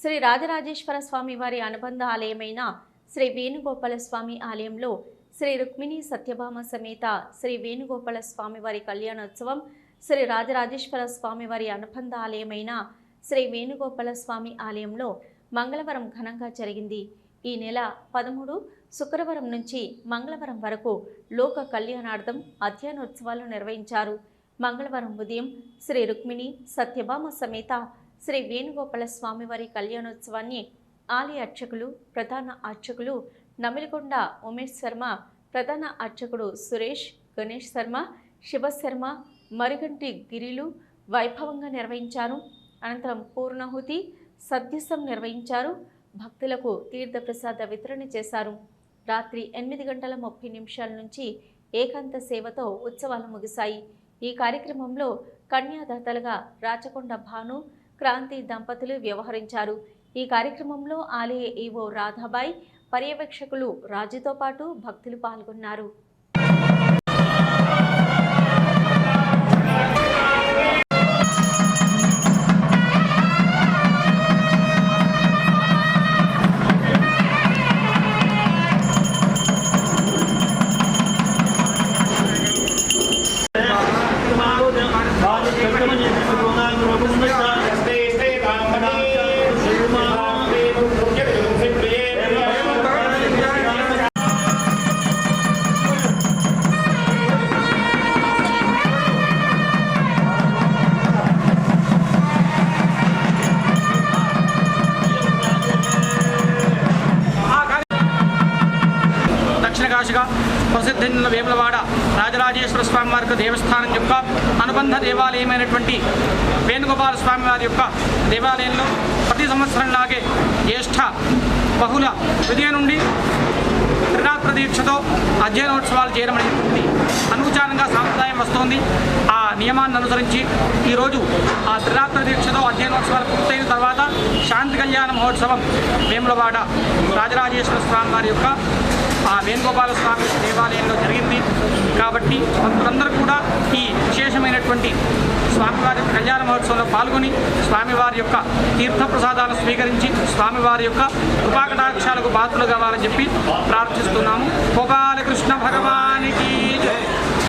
శ్రీ రాజరాజేశ్వర స్వామి వారి అనుబంధ ఆలయమైన శ్రీ వేణుగోపాల స్వామి ఆలయంలో శ్రీ రుక్మిణి సత్యభామ సమేత శ్రీ వేణుగోపాల స్వామి వారి కళ్యాణోత్సవం శ్రీ రాజరాజేశ్వర స్వామి వారి అనుబంధ ఆలయమైన శ్రీ వేణుగోపాల స్వామి ఆలయంలో మంగళవారం ఘనంగా జరిగింది. ఈ నెల పదమూడు శుక్రవారం నుంచి మంగళవారం వరకు లోక కళ్యాణార్థం అధ్యయనోత్సవాలు నిర్వహించారు. మంగళవారం ఉదయం శ్రీ రుక్మిణి సత్యభామ సమేత శ్రీ వేణుగోపాల స్వామివారి కళ్యాణోత్సవాన్ని ఆలయ అర్చకులు ప్రధాన అర్చకులు నమిలికొండ ఉమేష్ శర్మ ప్రధాన అర్చకుడు సురేష్ గణేష్ శర్మ శివశర్మ మరిగంటి గిరిలు వైభవంగా నిర్వహించారు. అనంతరం పూర్ణాహుతి సద్యసం నిర్వహించారు. భక్తులకు తీర్థప్రసాద వితరణ చేశారు. రాత్రి ఎనిమిది గంటల ముప్పై నిమిషాల నుంచి ఏకాంత సేవతో ఉత్సవాలు ముగిశాయి. ఈ కార్యక్రమంలో కన్యాదాతలుగా రాచకొండ భాను క్రాంతి దంపతులు వ్యవహరించారు. ఈ కార్యక్రమంలో ఆలయ ఈవో రాధాబాయ్ పర్యవేక్షకులు రాజుతో పాటు భక్తులు పాల్గొన్నారు. దక్షిణ కాశిగా ప్రసిద్ధి చెందిన వేములవాడ రాజరాజేశ్వర స్వామి వారి దేవస్థానం యొక్క అనుబంధ దేవాలయమైనటువంటి వేణుగోపాల స్వామి వారి యొక్క దేవాలయంలో ప్రతి సంవత్సరంలాగే జ్యేష్ఠ బహుళ విజయ నుండి త్రినాత్ర దీక్షతో అధ్యయనోత్సవాలు చేయడం అనేటువంటి అనుచారంగా సాంప్రదాయం వస్తోంది. ఆ నియమాన్ని అనుసరించి ఈరోజు ఆ త్రిరాత్ర దీక్షతో అధ్యయనోత్సవాలు పూర్తయిన తర్వాత శాంతి కళ్యాణ మహోత్సవం వేములవాడ రాజరాజేశ్వర స్వామి వారి యొక్క ఆ వేణుగోపాల స్వామి దేవాలయంలో జరిగింది. కాబట్టి భక్తులందరూ కూడా ఈ విశేషమైనటువంటి స్వామివారి కళ్యాణ మహోత్సవంలో పాల్గొని స్వామివారి యొక్క తీర్థప్రసాదాలను స్వీకరించి స్వామివారి యొక్క కృపాకటాక్షాలకు పాత్రలు కావాలని చెప్పి ప్రార్థిస్తున్నాము. గోపాలకృష్ణ భగవాన్.